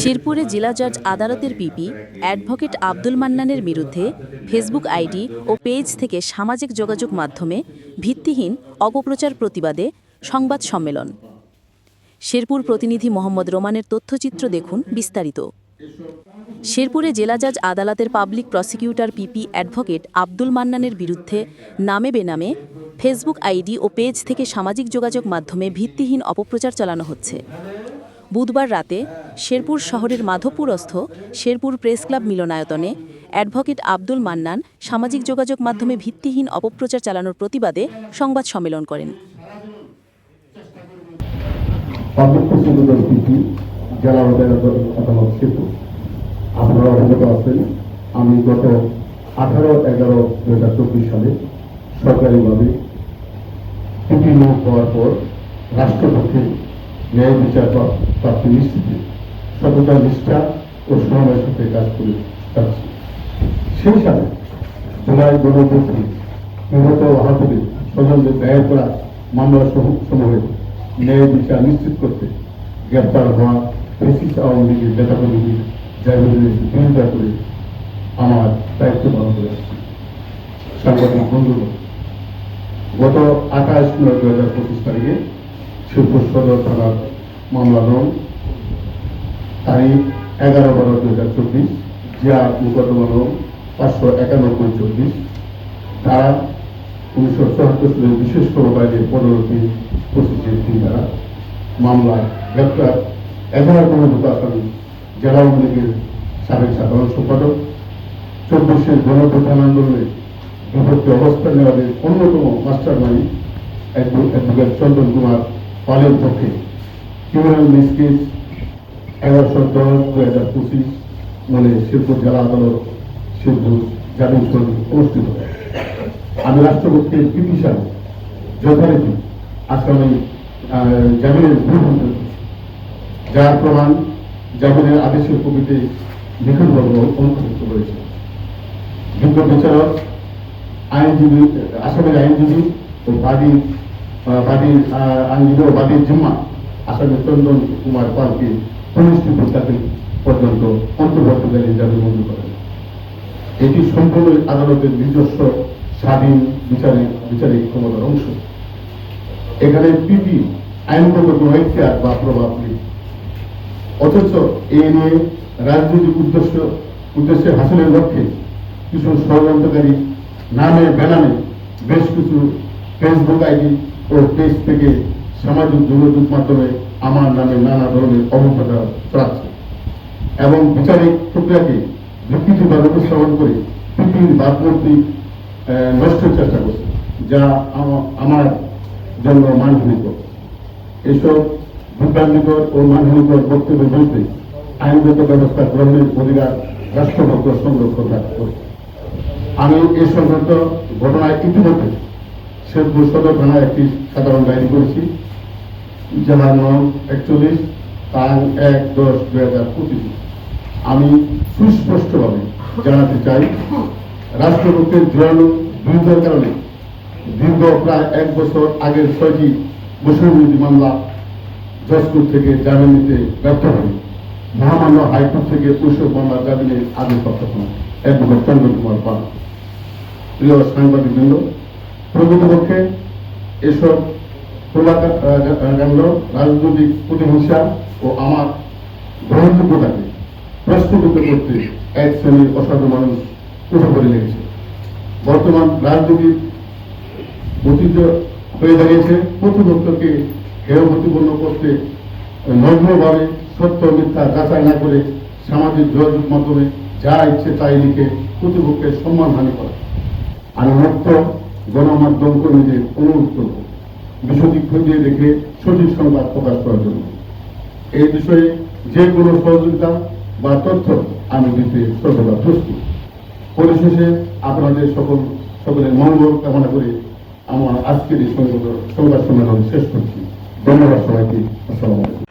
শেরপুরে জেলা জজ আদালতের পিপি, অ্যাডভোকেট আব্দুল মান্নানের বিরুদ্ধে ফেসবুক আইডি ও পেজ থেকে সামাজিক যোগাযোগ মাধ্যমে ভিত্তিহীন অপপ্রচার প্রতিবাদে সংবাদ সম্মেলন। শেরপুর প্রতিনিধি মোহাম্মদ রোমানের তথ্যচিত্র দেখুন বিস্তারিত। শেরপুরে জেলা জজ আদালতের public prosecutor PP advocate Abdul মান্নানের বিরুদ্ধে নামে বেনামে ফেসবুক আইডি ও পেজ থেকে সামাজিক যোগাযোগ মাধ্যমে ভিত্তিহীন অপপ্রচার চালানো হচ্ছে। বুধবার রাতে শেরপুর শহরের মাধবপুরস্থ শেরপুর প্রেস ক্লাব মিলনায়তনে অ্যাডভোকেট আব্দুল মান্নান সামাজিক যোগাযোগ মাধ্যমে ভিত্তিহীন অপপ্রচার চালানোর প্রতিবাদে সংবাদ সম্মেলন করেন। আমি গত আঠারো এগারো দু সালে সরকারিভাবে পিপি নিয়োগ হওয়ার পর রাষ্ট্রপক্ষে ন্যায় বিচার প্রা- প্রাপ্তি নিশ্চিতে সততা, নিষ্ঠা ও সময়ের সাথে কাজ করে যাচ্ছি। সেই সাথে জুলাই গণভর্তি নিহত আহতদের স্বজনদের দায়ের করা মামলা সমূহে ন্যায় বিচার নিশ্চিত করতে গ্রেপ্তার হওয়া ফেসিস আওয়ামী লীগের নেতাকর্মীদের জায়গাগুলির বিরোধিতা করে আমার দায়িত্ব পালন করে আসছি। সাংবাদিক বন্ধুগণ গত আঠাশ নয় দু হাজার পঁচিশ তারিখে শিবপুর সদর থানার মামলা নং তারিখ এগারো বারো দু হাজার চব্বিশ যা মোকদ্দমা নং পাঁচশো একানব্বই চব্বিশ তারা উনিশশো চুয়াত্তর সালের বিশেষ কোনো বাইরের পনেরোটি পঁচিশের তিন দ্বারা মামলায় গ্রেপ্তার এগারো পনেরো আসামি জেলা আওয়ামী লীগের সাবেক সাধারণ সম্পাদক চব্বিশের গণপ্রধান আন্দোলনে বিপক্ষে অবস্থান নেওয়াদের অন্যতম master mind advocate Chandan Kumar পালের পক্ষে। ক্রিমিনাল মিসকেস এগারোশো দশ দু হাজার পঁচিশ মানে শিবপুর জেলা আদালত শিবপুর জামিন শুনানি অনুষ্ঠিত আমি রাষ্ট্রপতির পিপি সাহেব যথারীতি আহ, জামিনের করেছি যার প্রমাণ জামিনের আদেশের কবিতে লিখনভাবে অন্তর্ভুক্ত করেছে। যোগ্য বিচারক আইনজীবী, আসামের আইনজীবী ও বাদী বাদীর আইনজীবী ও বাদীর জিম্মা আসামের চন্দন কুমার পালকে কনিষ্ঠ তাকে পর্যন্ত অন্তর্বর্তীকালীন জামিন মঞ্জুর করেন। এটি সম্পূর্ণ আদালতের নিজস্ব স্বাধীন বিচারিক বিচারিক ক্ষমতার অংশ। এখানে পিপি আইনগত কোনো ইতিহাস বা প্রভাব নেই। অথচ এ নিয়ে রাজনৈতিক উদ্দেশ্য, উদ্দেশ্যে হাসিলের লক্ষ্যে কিছু ষড়যন্ত্রকারী নামে বেনামে বেশ কিছু ফেসবুক আইডি ও পেজ থেকে সামাজিক যোগাযোগ মাধ্যমে আমার নামে নানা ধরনের অবপ্রচার চালাচ্ছে এবং বিচারিক প্রক্রিয়াকে বিকৃতিভাবে উপস্থাপন করে ভাবমূর্তি আহ, নষ্টের চেষ্টা করছে যা আমা- আমার জন্য মানহানিকর। এসব বিভ্রান্তিকর ও মানহানিকর বক্তব্যের বিরুদ্ধে আইনগত ব্যবস্থা গ্রহণের অধিকার রাষ্ট্রপক্ষ সংরক্ষণ করে আমি এ সংক্রান্ত ঘটনায় ইতিমধ্যে শেরপুর সদর থানায় একটি সাধারণ ডায়েরি করেছি। জেলার নং একচল্লিশ তার এক দশ দুই হাজার পঁচিশ। আমি সুস্পষ্টভাবে জানাতে চাই, রাষ্ট্রপক্ষের জোরালো বিরোধের কারণে দীর্ঘ প্রায় এক বছর আগের ছয়টি মুসলিম মামলা জজপুর থেকে জামিন নিতে ব্যর্থ হয় মহামান্য হাইকোর্ট থেকে পুরুষের মামলা জামিনের আদেশ প্রাপ্ত হন। অ্যাডভোকেট চন্দ্র কুমার পাল। প্রিয় সাংবাদিক বৃন্দ প্রকৃতপক্ষে এসব প্রবাকাণ্ড রাজনৈতিক প্রতিহিংসা ও আমার গ্রহণযোগ্যতাকে প্রশ্নবিদ্ধ করতে এক শ্রেণির অসাধু মানুষ উঠে পড়ে লেগেছে। বর্তমান রাজনীতির ঐতিহ্য হয়ে দাঁড়িয়েছে, প্রতিপক্ষকে হেয় প্রতিপন্ন করতে নগ্নভাবে সত্য মিথ্যা যাচাই না করে সামাজিক যোগাযোগ মাধ্যমে যা ইচ্ছে তাই লিখে প্রতিপক্ষের সম্মানহানি করা। আমি মুক্ত গণমাধ্যম কর্মীদের অনুরোধ করব। বিষয়টি খতিয়ে দেখে সঠিক সংবাদ প্রকাশ করার জন্য। এই বিষয়ে যে কোনো সহযোগিতা বা তথ্য আমি দিতে সর্বদা প্রস্তুত। পরিশেষে আপনাদের সকল সকলের মঙ্গল কামনা করে আমার আজকের এই সংবাদ সম্মেলন শেষ করছি। ধন্যবাদ সবাইকে। আসসালামু আলাইকুম।